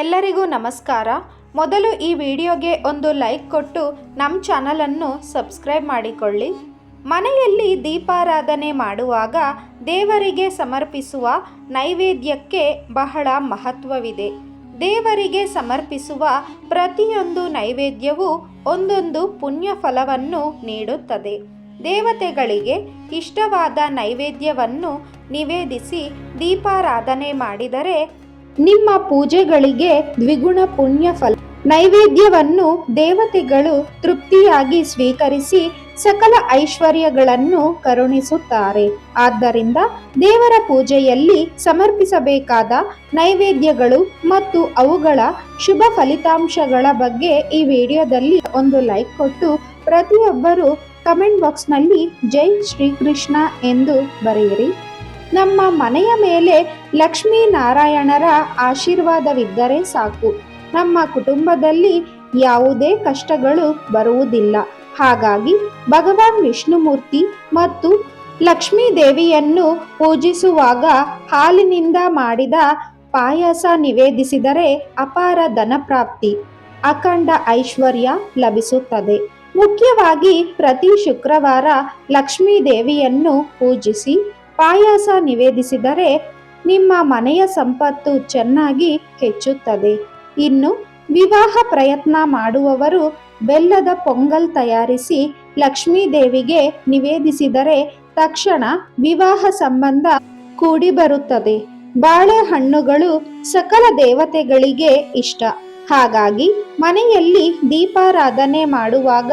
ಎಲ್ಲರಿಗೂ ನಮಸ್ಕಾರ. ಮೊದಲು ಈ ವಿಡಿಯೋಗೆ ಒಂದು ಲೈಕ್ ಕೊಟ್ಟು ನಮ್ಮ ಚಾನಲನ್ನು ಸಬ್ಸ್ಕ್ರೈಬ್ ಮಾಡಿಕೊಳ್ಳಿ. ಮನೆಯಲ್ಲಿ ದೀಪಾರಾಧನೆ ಮಾಡುವಾಗ ದೇವರಿಗೆ ಸಮರ್ಪಿಸುವ ನೈವೇದ್ಯಕ್ಕೆ ಬಹಳ ಮಹತ್ವವಿದೆ. ದೇವರಿಗೆ ಸಮರ್ಪಿಸುವ ಪ್ರತಿಯೊಂದು ನೈವೇದ್ಯವೂ ಒಂದೊಂದು ಪುಣ್ಯ ಫಲವನ್ನು ನೀಡುತ್ತದೆ. ದೇವತೆಗಳಿಗೆ ಇಷ್ಟವಾದ ನೈವೇದ್ಯವನ್ನು ನಿವೇದಿಸಿ ದೀಪಾರಾಧನೆ ಮಾಡಿದರೆ ನಿಮ್ಮ ಪೂಜೆಗಳಿಗೆ ದ್ವಿಗುಣ ಪುಣ್ಯ ಫಲ. ನೈವೇದ್ಯವನ್ನು ದೇವತೆಗಳು ತೃಪ್ತಿಯಾಗಿ ಸ್ವೀಕರಿಸಿ ಸಕಲ ಐಶ್ವರ್ಯಗಳನ್ನು ಕರುಣಿಸುತ್ತಾರೆ. ಆದ್ದರಿಂದ ದೇವರ ಪೂಜೆಯಲ್ಲಿ ಸಮರ್ಪಿಸಬೇಕಾದ ನೈವೇದ್ಯಗಳು ಮತ್ತು ಅವುಗಳ ಶುಭ ಫಲಿತಾಂಶಗಳ ಬಗ್ಗೆ ಈ ವಿಡಿಯೋದಲ್ಲಿ ಒಂದು ಲೈಕ್ ಕೊಟ್ಟು ಪ್ರತಿಯೊಬ್ಬರು ಕಮೆಂಟ್ ಬಾಕ್ಸ್ನಲ್ಲಿ ಜೈ ಶ್ರೀಕೃಷ್ಣ ಎಂದು ಬರೆಯಿರಿ. ನಮ್ಮ ಮನೆಯ ಮೇಲೆ ಲಕ್ಷ್ಮೀ ನಾರಾಯಣರ ಆಶೀರ್ವಾದವಿದ್ದರೆ ಸಾಕು. ನಮ್ಮ ಕುಟುಂಬದಲ್ಲಿ ಯಾವುದೇ ಕಷ್ಟಗಳು ಬರುವುದಿಲ್ಲ. ಹಾಗಾಗಿ ಭಗವಾನ್ ವಿಷ್ಣುಮೂರ್ತಿ ಮತ್ತು ಲಕ್ಷ್ಮೀ ದೇವಿಯನ್ನು ಪೂಜಿಸುವಾಗ ಹಾಲಿನಿಂದ ಮಾಡಿದ ಪಾಯಸ ನಿವೇದಿಸಿದರೆ ಅಪಾರ ಧನಪ್ರಾಪ್ತಿ ಅಖಂಡ ಐಶ್ವರ್ಯ ಲಭಿಸುತ್ತದೆ. ಮುಖ್ಯವಾಗಿ ಪ್ರತಿ ಶುಕ್ರವಾರ ಲಕ್ಷ್ಮೀ ದೇವಿಯನ್ನು ಪೂಜಿಸಿ ಪಾಯಸ ನಿವೇದಿಸಿದರೆ ನಿಮ್ಮ ಮನೆಯ ಸಂಪತ್ತು ಚೆನ್ನಾಗಿ ಹೆಚ್ಚುತ್ತದೆ. ಇನ್ನು ವಿವಾಹ ಪ್ರಯತ್ನ ಮಾಡುವವರು ಬೆಲ್ಲದ ಪೊಂಗಲ್ ತಯಾರಿಸಿ ಲಕ್ಷ್ಮೀ ದೇವಿಗೆ ನಿವೇದಿಸಿದರೆ ತಕ್ಷಣ ವಿವಾಹ ಸಂಬಂಧ ಕೂಡಿ ಬರುತ್ತದೆ ಬಾಳೆಹಣ್ಣುಗಳು ಸಕಲ ದೇವತೆಗಳಿಗೆ ಇಷ್ಟ. ಹಾಗಾಗಿ ಮನೆಯಲ್ಲಿ ದೀಪಾರಾಧನೆ ಮಾಡುವಾಗ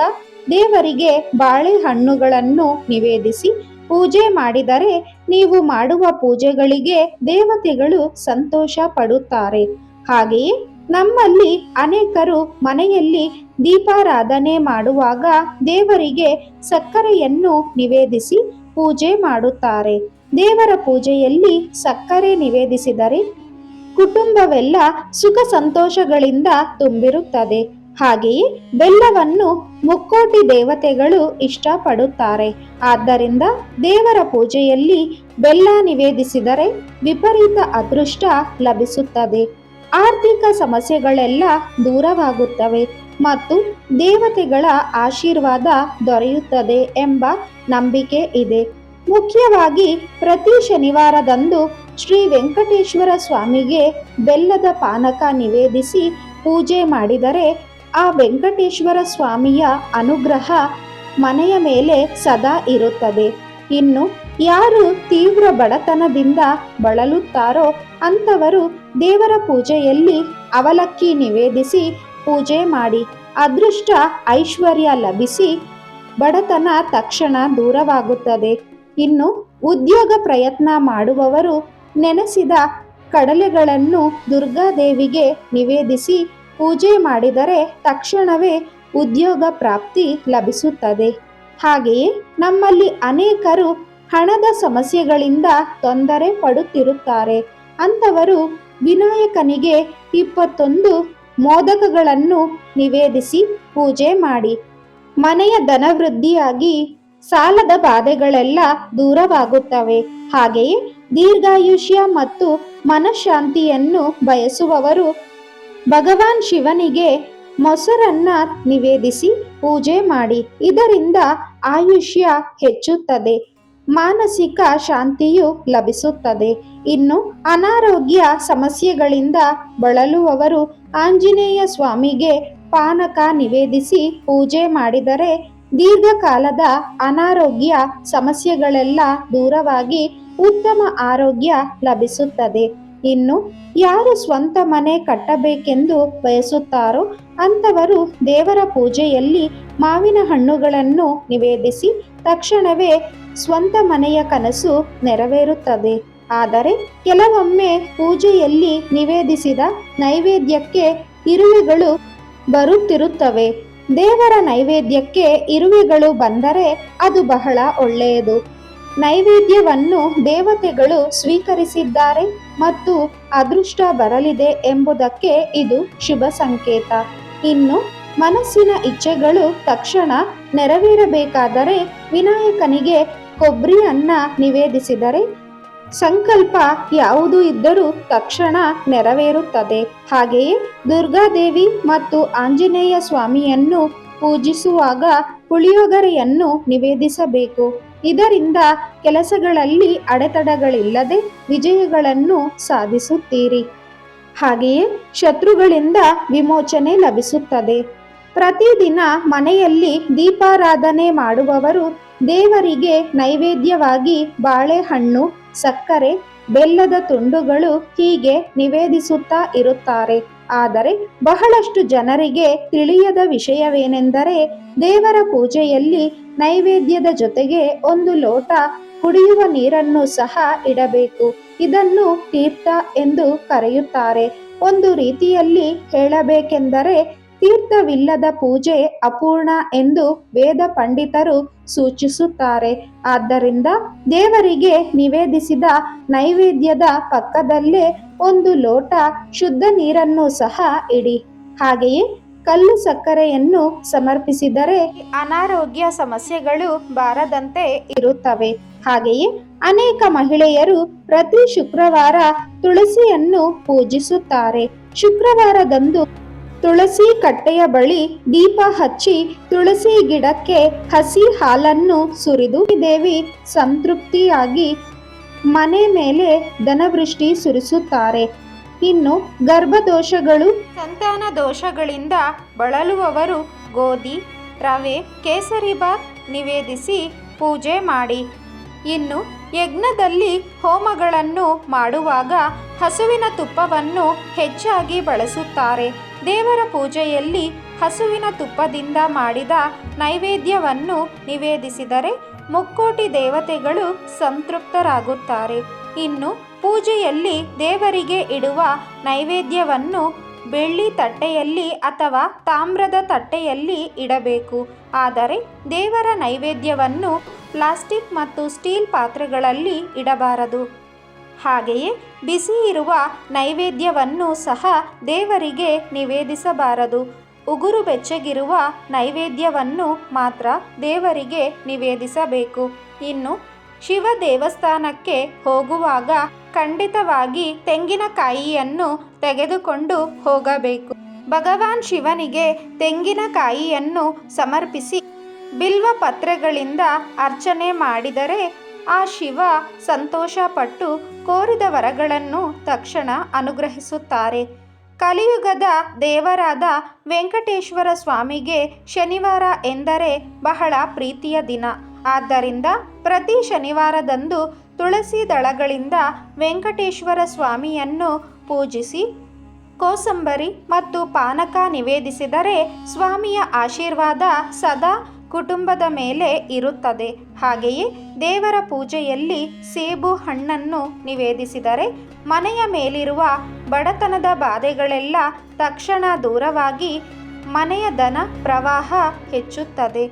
ದೇವರಿಗೆ ಬಾಳೆಹಣ್ಣುಗಳನ್ನು ನಿವೇದಿಸಿ ಪೂಜೆ ಮಾಡಿದರೆ ನೀವು ಮಾಡುವ ಪೂಜೆಗಳಿಗೆ ದೇವತೆಗಳು ಸಂತೋಷ ಪಡುತ್ತಾರೆ. ಹಾಗೆಯೇ ನಮ್ಮಲ್ಲಿ ಅನೇಕರು ಮನೆಯಲ್ಲಿ ದೀಪಾರಾಧನೆ ಮಾಡುವಾಗ ದೇವರಿಗೆ ಸಕ್ಕರೆಯನ್ನು ನಿವೇದಿಸಿ ಪೂಜೆ ಮಾಡುತ್ತಾರೆ. ದೇವರ ಪೂಜೆಯಲ್ಲಿ ಸಕ್ಕರೆ ನಿವೇದಿಸಿದರೆ ಕುಟುಂಬವೆಲ್ಲ ಸುಖ ಸಂತೋಷಗಳಿಂದ ತುಂಬಿರುತ್ತದೆ. ಹಾಗೆಯೇ ಬೆಲ್ಲವನ್ನು ಮುಕ್ಕೋಟಿ ದೇವತೆಗಳು ಇಷ್ಟಪಡುತ್ತಾರೆ. ಆದ್ದರಿಂದ ದೇವರ ಪೂಜೆಯಲ್ಲಿ ಬೆಲ್ಲ ನಿವೇದಿಸಿದರೆ ವಿಪರೀತ ಅದೃಷ್ಟ ಲಭಿಸುತ್ತದೆ. ಆರ್ಥಿಕ ಸಮಸ್ಯೆಗಳೆಲ್ಲ ದೂರವಾಗುತ್ತವೆ ಮತ್ತು ದೇವತೆಗಳ ಆಶೀರ್ವಾದ ದೊರೆಯುತ್ತದೆ ಎಂಬ ನಂಬಿಕೆ ಇದೆ. ಮುಖ್ಯವಾಗಿ ಪ್ರತಿ ಶನಿವಾರದಂದು ಶ್ರೀ ವೆಂಕಟೇಶ್ವರ ಸ್ವಾಮಿಗೆ ಬೆಲ್ಲದ ಪಾನಕ ನಿವೇದಿಸಿ ಪೂಜೆ ಮಾಡಿದರೆ ಆ ವೆಂಕಟೇಶ್ವರ ಸ್ವಾಮಿಯ ಅನುಗ್ರಹ ಮನೆಯ ಮೇಲೆ ಸದಾ ಇರುತ್ತದೆ. ಇನ್ನು ಯಾರು ತೀವ್ರ ಬಡತನದಿಂದ ಬಳಲುತ್ತಾರೋ ಅಂಥವರು ದೇವರ ಪೂಜೆಯಲ್ಲಿ ಅವಲಕ್ಕಿ ನಿವೇದಿಸಿ ಪೂಜೆ ಮಾಡಿ, ಅದೃಷ್ಟ ಐಶ್ವರ್ಯ ಲಭಿಸಿ ಬಡತನ ತಕ್ಷಣ ದೂರವಾಗುತ್ತದೆ. ಇನ್ನು ಉದ್ಯೋಗ ಪ್ರಯತ್ನ ಮಾಡುವವರು ನೆನೆಸಿದ ಕಡಲೆಗಳನ್ನು ದುರ್ಗಾದೇವಿಗೆ ನಿವೇದಿಸಿ ಪೂಜೆ ಮಾಡಿದರೆ ತಕ್ಷಣವೇ ಉದ್ಯೋಗ ಪ್ರಾಪ್ತಿ ಲಭಿಸುತ್ತದೆ. ಹಾಗೆಯೇ ನಮ್ಮಲ್ಲಿ ಅನೇಕರು ಹಣದ ಸಮಸ್ಯೆಗಳಿಂದ ತೊಂದರೆ ಪಡುತ್ತಿರುತ್ತಾರೆ. ಅಂಥವರು ವಿನಾಯಕನಿಗೆ ಇಪ್ಪತ್ತೊಂದು ಮೋದಕಗಳನ್ನು ನಿವೇದಿಸಿ ಪೂಜೆ ಮಾಡಿ. ಮನೆಯ ಧನವೃದ್ಧಿಯಾಗಿ ಸಾಲದ ಬಾಧೆಗಳೆಲ್ಲ ದೂರವಾಗುತ್ತವೆ. ಹಾಗೆಯೇ ದೀರ್ಘಾಯುಷ್ಯ ಮತ್ತು ಮನಃಶಾಂತಿಯನ್ನು ಬಯಸುವವರು ಭಗವಾನ್ ಶಿವನಿಗೆ ಮೊಸರನ್ನ ನಿವೇದಿಸಿ ಪೂಜೆ ಮಾಡಿ. ಇದರಿಂದ ಆಯುಷ್ಯ ಹೆಚ್ಚುತ್ತದೆ, ಮಾನಸಿಕ ಶಾಂತಿಯು ಲಭಿಸುತ್ತದೆ. ಇನ್ನು ಅನಾರೋಗ್ಯ ಸಮಸ್ಯೆಗಳಿಂದ ಬಳಲುವವರು ಆಂಜನೇಯ ಸ್ವಾಮಿಗೆ ಪಾನಕ ನಿವೇದಿಸಿ ಪೂಜೆ ಮಾಡಿದರೆ ದೀರ್ಘಕಾಲದ ಅನಾರೋಗ್ಯ ಸಮಸ್ಯೆಗಳೆಲ್ಲ ದೂರವಾಗಿ ಉತ್ತಮ ಆರೋಗ್ಯ ಲಭಿಸುತ್ತದೆ. ಇನ್ನು ಯಾರು ಸ್ವಂತ ಮನೆ ಕಟ್ಟಬೇಕೆಂದು ಬಯಸುತ್ತಾರೋ ಅಂಥವರು ದೇವರ ಪೂಜೆಯಲ್ಲಿ ಮಾವಿನ ಹಣ್ಣುಗಳನ್ನು ನಿವೇದಿಸಿ ತಕ್ಷಣವೇ ಸ್ವಂತ ಮನೆಯ ಕನಸು ನೆರವೇರುತ್ತದೆ. ಆದರೆ ಕೆಲವೊಮ್ಮೆ ಪೂಜೆಯಲ್ಲಿ ನಿವೇದಿಸಿದ ನೈವೇದ್ಯಕ್ಕೆ ಇರುವೆಗಳು ಬರುತ್ತಿರುತ್ತವೆ. ದೇವರ ನೈವೇದ್ಯಕ್ಕೆ ಇರುವೆಗಳು ಬಂದರೆ ಅದು ಬಹಳ ಒಳ್ಳೆಯದು. ನೈವೇದ್ಯವನ್ನು ದೇವತೆಗಳು ಸ್ವೀಕರಿಸಿದ್ದಾರೆ ಮತ್ತು ಅದೃಷ್ಟ ಬರಲಿದೆ ಎಂಬುದಕ್ಕೆ ಇದು ಶುಭ ಸಂಕೇತ. ಇನ್ನು ಮನಸ್ಸಿನ ಇಚ್ಛೆಗಳು ತಕ್ಷಣ ನೆರವೇರಬೇಕಾದರೆ ವಿನಾಯಕನಿಗೆ ಕೊಬ್ಬರಿ ಅನ್ನ ನಿವೇದಿಸಿದರೆ ಸಂಕಲ್ಪ ಯಾವುದು ಇದ್ದರೂ ತಕ್ಷಣ ನೆರವೇರುತ್ತದೆ. ಹಾಗೆಯೇ ದುರ್ಗಾದೇವಿ ಮತ್ತು ಆಂಜನೇಯ ಸ್ವಾಮಿಯನ್ನು ಪೂಜಿಸುವಾಗ ಪುಳಿಯೋಗರೆಯನ್ನು ನಿವೇದಿಸಬೇಕು. ಇದರಿಂದ ಕೆಲಸಗಳಲ್ಲಿ ಅಡೆತಡೆಗಳಿಲ್ಲದೆ ವಿಜಯಗಳನ್ನು ಸಾಧಿಸುತ್ತೀರಿ. ಹಾಗೆಯೇ ಶತ್ರುಗಳಿಂದ ವಿಮೋಚನೆ ಲಭಿಸುತ್ತದೆ. ಪ್ರತಿದಿನ ಮನೆಯಲ್ಲಿ ದೀಪಾರಾಧನೆ ಮಾಡುವವರು ದೇವರಿಗೆ ನೈವೇದ್ಯವಾಗಿ ಬಾಳೆಹಣ್ಣು, ಸಕ್ಕರೆ, ಬೆಲ್ಲದ ತುಂಡುಗಳು ಹೀಗೆ ನಿವೇದಿಸುತ್ತಾ ಇರುತ್ತಾರೆ. ಆದರೆ ಬಹಳಷ್ಟು ಜನರಿಗೆ ತಿಳಿಯದ ವಿಷಯವೇನೆಂದರೆ ದೇವರ ಪೂಜೆಯಲ್ಲಿ ನೈವೇದ್ಯದ ಜೊತೆಗೆ ಒಂದು ಲೋಟ ಕುಡಿಯುವ ನೀರನ್ನು ಸಹ ಇಡಬೇಕು. ಇದನ್ನು ತೀರ್ಥ ಎಂದು ಕರೆಯುತ್ತಾರೆ. ಒಂದು ರೀತಿಯಲ್ಲಿ ಹೇಳಬೇಕೆಂದರೆ ತೀರ್ಥವಿಲ್ಲದ ಪೂಜೆ ಅಪೂರ್ಣ ಎಂದು ವೇದ ಪಂಡಿತರು ಸೂಚಿಸುತ್ತಾರೆ. ಆದ್ದರಿಂದ ದೇವರಿಗೆ ನಿವೇದಿಸಿದ ನೈವೇದ್ಯದ ಪಕ್ಕದಲ್ಲೇ ಒಂದು ಲೋಟ ಶುದ್ಧ ನೀರನ್ನು ಸಹ ಇಡಿ. ಹಾಗೆಯೇ ಕಲ್ಲು ಸಕ್ಕರೆಯನ್ನು ಸಮರ್ಪಿಸಿದರೆ ಅನಾರೋಗ್ಯ ಸಮಸ್ಯೆಗಳು ಬಾರದಂತೆ ಇರುತ್ತವೆ. ಹಾಗೆಯೇ ಅನೇಕ ಮಹಿಳೆಯರು ಪ್ರತಿ ಶುಕ್ರವಾರ ತುಳಸಿಯನ್ನು ಪೂಜಿಸುತ್ತಾರೆ. ಶುಕ್ರವಾರದಂದು ತುಳಸಿ ಕಟ್ಟೆಯ ಬಳಿ ದೀಪ ಹಚ್ಚಿ ತುಳಸಿ ಗಿಡಕ್ಕೆ ಹಸಿ ಹಾಲನ್ನು ಸುರಿದು ದೇವಿ ಸಂತೃಪ್ತಿಯಾಗಿ ಮನೆ ಮೇಲೆ ಧನವೃಷ್ಟಿ ಸುರಿಸುತ್ತಾರೆ. ಇನ್ನು ಗರ್ಭದೋಷಗಳು ಸಂತಾನ ದೋಷಗಳಿಂದ ಬಳಲುವವರು ಗೋಧಿ, ರವೆ ಕೇಸರಿಬಾತ್ ನಿವೇದಿಸಿ ಪೂಜೆ ಮಾಡಿ. ಇನ್ನು ಯಜ್ಞದಲ್ಲಿ ಹೋಮಗಳನ್ನು ಮಾಡುವಾಗ ಹಸುವಿನ ತುಪ್ಪವನ್ನು ಹೆಚ್ಚಾಗಿ ಬಳಸುತ್ತಾರೆ. ದೇವರ ಪೂಜೆಯಲ್ಲಿ ಹಸುವಿನ ತುಪ್ಪದಿಂದ ಮಾಡಿದ ನೈವೇದ್ಯವನ್ನು ನಿವೇದಿಸಿದರೆ ಮುಕ್ಕೋಟಿ ದೇವತೆಗಳು ಸಂತೃಪ್ತರಾಗುತ್ತಾರೆ. ಇನ್ನು ಪೂಜೆಯಲ್ಲಿ ದೇವರಿಗೆ ಇಡುವ ನೈವೇದ್ಯವನ್ನು ಬೆಳ್ಳಿ ತಟ್ಟೆಯಲ್ಲಿ ಅಥವಾ ತಾಮ್ರದ ತಟ್ಟೆಯಲ್ಲಿ ಇಡಬೇಕು. ಆದರೆ ದೇವರ ನೈವೇದ್ಯವನ್ನು ಪ್ಲಾಸ್ಟಿಕ್ ಮತ್ತು ಸ್ಟೀಲ್ ಪಾತ್ರೆಗಳಲ್ಲಿ ಇಡಬಾರದು. ಹಾಗೆಯೇ ಬಿಸಿ ಇರುವ ನೈವೇದ್ಯವನ್ನು ಸಹ ದೇವರಿಗೆ ನಿವೇದಿಸಬಾರದು. ಉಗುರು ಬೆಚ್ಚಗಿರುವ ನೈವೇದ್ಯವನ್ನು ಮಾತ್ರ ದೇವರಿಗೆ ನಿವೇದಿಸಬೇಕು. ಇನ್ನು ಶಿವ ದೇವಸ್ಥಾನಕ್ಕೆ ಹೋಗುವಾಗ ಖಂಡಿತವಾಗಿ ತೆಂಗಿನಕಾಯಿಯನ್ನು ತೆಗೆದುಕೊಂಡು ಹೋಗಬೇಕು. ಭಗವಾನ್ ಶಿವನಿಗೆ ತೆಂಗಿನಕಾಯಿಯನ್ನು ಸಮರ್ಪಿಸಿ ಬಿಲ್ವ ಪತ್ರೆಗಳಿಂದ ಅರ್ಚನೆ ಮಾಡಿದರೆ ಆ ಶಿವ ಸಂತೋಷಪಟ್ಟು ಕೋರಿದ ವರಗಳನ್ನು ತಕ್ಷಣ ಅನುಗ್ರಹಿಸುತ್ತಾರೆ. ಕಲಿಯುಗದ ದೇವರಾದ ವೆಂಕಟೇಶ್ವರ ಸ್ವಾಮಿಗೆ ಶನಿವಾರ ಎಂದರೆ ಬಹಳ ಪ್ರೀತಿಯ ದಿನ. ಆದ್ದರಿಂದ ಪ್ರತಿ ಶನಿವಾರದಂದು ತುಳಸಿ ದಳಗಳಿಂದ ವೆಂಕಟೇಶ್ವರ ಸ್ವಾಮಿಯನ್ನು ಪೂಜಿಸಿ ಕೋಸಂಬರಿ ಮತ್ತು ಪಾನಕ ನಿವೇದಿಸಿದರೆ ಸ್ವಾಮಿಯ ಆಶೀರ್ವಾದ ಸದಾ ಕುಟುಂಬದ ಮೇಲೆ ಇರುತ್ತದೆ. ಹಾಗೆಯೇ ದೇವರ ಪೂಜೆಯಲ್ಲಿ ಸೇಬು ಹಣ್ಣನ್ನು ನಿವೇದಿಸಿದರೆ ಮನೆಯ ಮೇಲಿರುವ ಬಡತನದ ಬಾಧೆಗಳೆಲ್ಲ ತಕ್ಷಣ ದೂರವಾಗಿ ಮನೆಯ ಧನ ಪ್ರವಾಹ ಹೆಚ್ಚುತ್ತದೆ.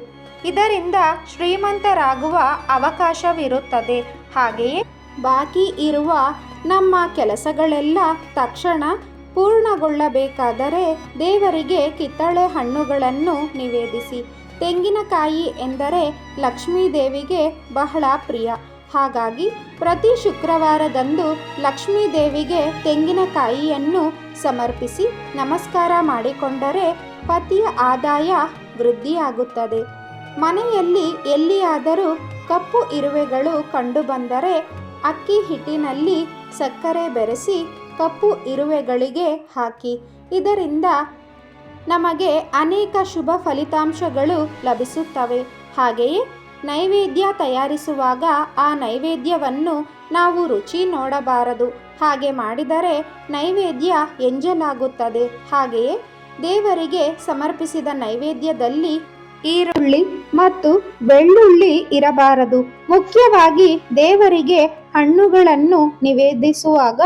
ಇದರಿಂದ ಶ್ರೀಮಂತರಾಗುವ ಅವಕಾಶವಿರುತ್ತದೆ. ಹಾಗೆಯೇ ಬಾಕಿ ಇರುವ ನಮ್ಮ ಕೆಲಸಗಳೆಲ್ಲ ತಕ್ಷಣ ಪೂರ್ಣಗೊಳ್ಳಬೇಕಾದರೆ ದೇವರಿಗೆ ಕಿತ್ತಳೆ ಹಣ್ಣುಗಳನ್ನು ನಿವೇದಿಸಿ. ತೆಂಗಿನಕಾಯಿ ಎಂದರೆ ಲಕ್ಷ್ಮೀ ದೇವಿಗೆ ಬಹಳ ಪ್ರಿಯ. ಹಾಗಾಗಿ ಪ್ರತಿ ಶುಕ್ರವಾರದಂದು ಲಕ್ಷ್ಮೀ ದೇವಿಗೆ ತೆಂಗಿನಕಾಯಿಯನ್ನು ಸಮರ್ಪಿಸಿ ನಮಸ್ಕಾರ ಮಾಡಿಕೊಂಡರೆ ಪತಿಯ ಆದಾಯ ವೃದ್ಧಿಯಾಗುತ್ತದೆ. ಮನೆಯಲ್ಲಿ ಎಲ್ಲಿಯಾದರೂ ಕಪ್ಪು ಇರುವೆಗಳು ಕಂಡುಬಂದರೆ ಅಕ್ಕಿ ಹಿಟ್ಟಿನಲ್ಲಿ ಸಕ್ಕರೆ ಬೆರೆಸಿ ಕಪ್ಪು ಇರುವೆಗಳಿಗೆ ಹಾಕಿ. ಇದರಿಂದ ನಮಗೆ ಅನೇಕ ಶುಭ ಫಲಿತಾಂಶಗಳು ಲಭಿಸುತ್ತವೆ. ಹಾಗೆಯೇ ನೈವೇದ್ಯ ತಯಾರಿಸುವಾಗ ಆ ನೈವೇದ್ಯವನ್ನು ನಾವು ರುಚಿ ನೋಡಬಾರದು. ಹಾಗೆ ಮಾಡಿದರೆ ನೈವೇದ್ಯ ಎಂಜಲಾಗುತ್ತದೆ. ಹಾಗೆಯೇ ದೇವರಿಗೆ ಸಮರ್ಪಿಸಿದ ನೈವೇದ್ಯದಲ್ಲಿ ಈರುಳ್ಳಿ ಮತ್ತು ಬೆಳ್ಳುಳ್ಳಿ ಇರಬಾರದು. ಮುಖ್ಯವಾಗಿ ದೇವರಿಗೆ ಹಣ್ಣುಗಳನ್ನು ನಿವೇದಿಸುವಾಗ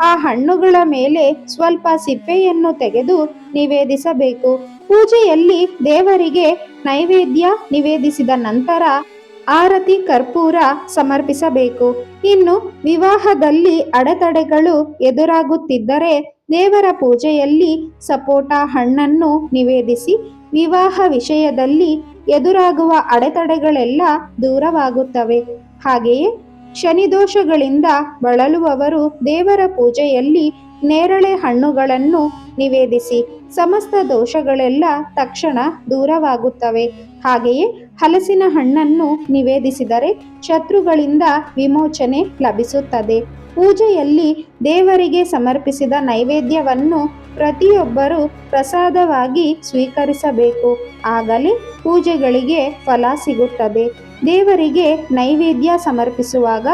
ಆ ಹಣ್ಣುಗಳ ಮೇಲೆ ಸ್ವಲ್ಪ ಸಿಪ್ಪೆಯನ್ನು ತೆಗೆದು ನಿವೇದಿಸಬೇಕು. ಪೂಜೆಯಲ್ಲಿ ದೇವರಿಗೆ ನೈವೇದ್ಯ ನಿವೇದಿಸಿದ ನಂತರ ಆರತಿ ಕರ್ಪೂರ ಸಮರ್ಪಿಸಬೇಕು. ಇನ್ನು ವಿವಾಹದಲ್ಲಿ ಅಡೆತಡೆಗಳು ಎದುರಾಗುತ್ತಿದ್ದರೆ ದೇವರ ಪೂಜೆಯಲ್ಲಿ ಸಪೋಟ ಹಣ್ಣನ್ನು ನಿವೇದಿಸಿ ವಿವಾಹ ವಿಷಯದಲ್ಲಿ ಎದುರಾಗುವ ಅಡೆತಡೆಗಳೆಲ್ಲ ದೂರವಾಗುತ್ತವೆ. ಹಾಗೆಯೇ ಶನಿದೋಷಗಳಿಂದ ಬಳಲುವವರು ದೇವರ ಪೂಜೆಯಲ್ಲಿ ನೇರಳೆ ಹಣ್ಣುಗಳನ್ನು ನಿವೇದಿಸಿ. ಸಮಸ್ತ ದೋಷಗಳೆಲ್ಲ ತಕ್ಷಣ ದೂರವಾಗುತ್ತವೆ. ಹಾಗೆಯೇ ಹಲಸಿನ ಹಣ್ಣನ್ನು ನಿವೇದಿಸಿದರೆ ಶತ್ರುಗಳಿಂದ ವಿಮೋಚನೆ ಲಭಿಸುತ್ತದೆ. ಪೂಜೆಯಲ್ಲಿ ದೇವರಿಗೆ ಸಮರ್ಪಿಸಿದ ನೈವೇದ್ಯವನ್ನು ಪ್ರತಿಯೊಬ್ಬರು ಪ್ರಸಾದವಾಗಿ ಸ್ವೀಕರಿಸಬೇಕು. ಆಗಲೇ ಪೂಜೆಗಳಿಗೆ ಫಲ ಸಿಗುತ್ತದೆ. ದೇವರಿಗೆ ನೈವೇದ್ಯ ಸಮರ್ಪಿಸುವಾಗ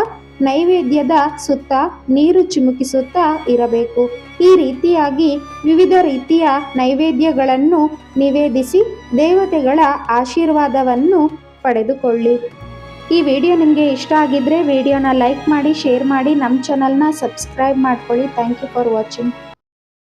ನೈವೇದ್ಯದ ಸುತ್ತ ನೀರು ಚಿಮುಕಿಸುತ್ತಾ ಇರಬೇಕು. ಈ ರೀತಿಯಾಗಿ ವಿವಿಧ ರೀತಿಯ ನೈವೇದ್ಯಗಳನ್ನು ನಿವೇದಿಸಿ ದೇವತೆಗಳ ಆಶೀರ್ವಾದವನ್ನು ಪಡೆದುಕೊಳ್ಳಿ. ಈ ವಿಡಿಯೋ ನಿಮಗೆ ಇಷ್ಟ ಆಗಿದ್ದರೆ ವಿಡಿಯೋನ ಲೈಕ್ ಮಾಡಿ, ಶೇರ್ ಮಾಡಿ ನಮ್ಮ ಚಾನಲ್ನ ಸಬ್ಸ್ಕ್ರೈಬ್ ಮಾಡ್ಕೊಳ್ಳಿ. Thank you for watching